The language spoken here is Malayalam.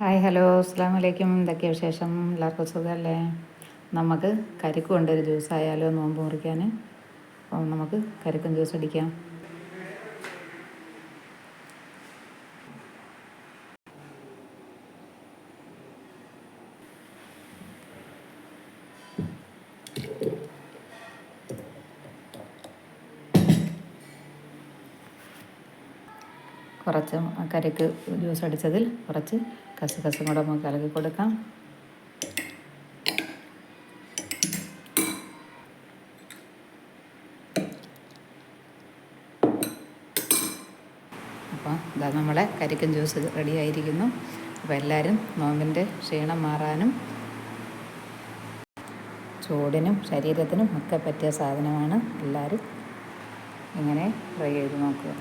ഹായ് ഹലോ അസ്സാം വലൈക്കും എന്തൊക്കെയാണ് വിശേഷം? എല്ലാവർക്കും സുഖമല്ലേ? നമുക്ക് കരിക്ക് കൊണ്ടൊരു ജ്യൂസ് ആയാലോ നോമ്പ് മുറിക്കാൻ. അപ്പം നമുക്ക് കരിക്കും ജ്യൂസ് അടിക്കാം. കുറച്ച് കരിക്ക് ജ്യൂസ് അടിച്ചതിൽ കുറച്ച് കസുകസും കൂടെ നമുക്ക് കലക്കി കൊടുക്കാം. അപ്പോൾ ഇതാ നമ്മളെ കരിക്കൻ ജ്യൂസ് റെഡി ആയിരിക്കുന്നു. അപ്പോൾ എല്ലാവരും നോമ്പിന്റെ ക്ഷീണം മാറാനും ചൂടിനും ശരീരത്തിനും ഒക്കെ പറ്റിയ സാധനമാണ്. എല്ലാവരും ഇങ്ങനെ ട്രൈ ചെയ്ത് നോക്കുക.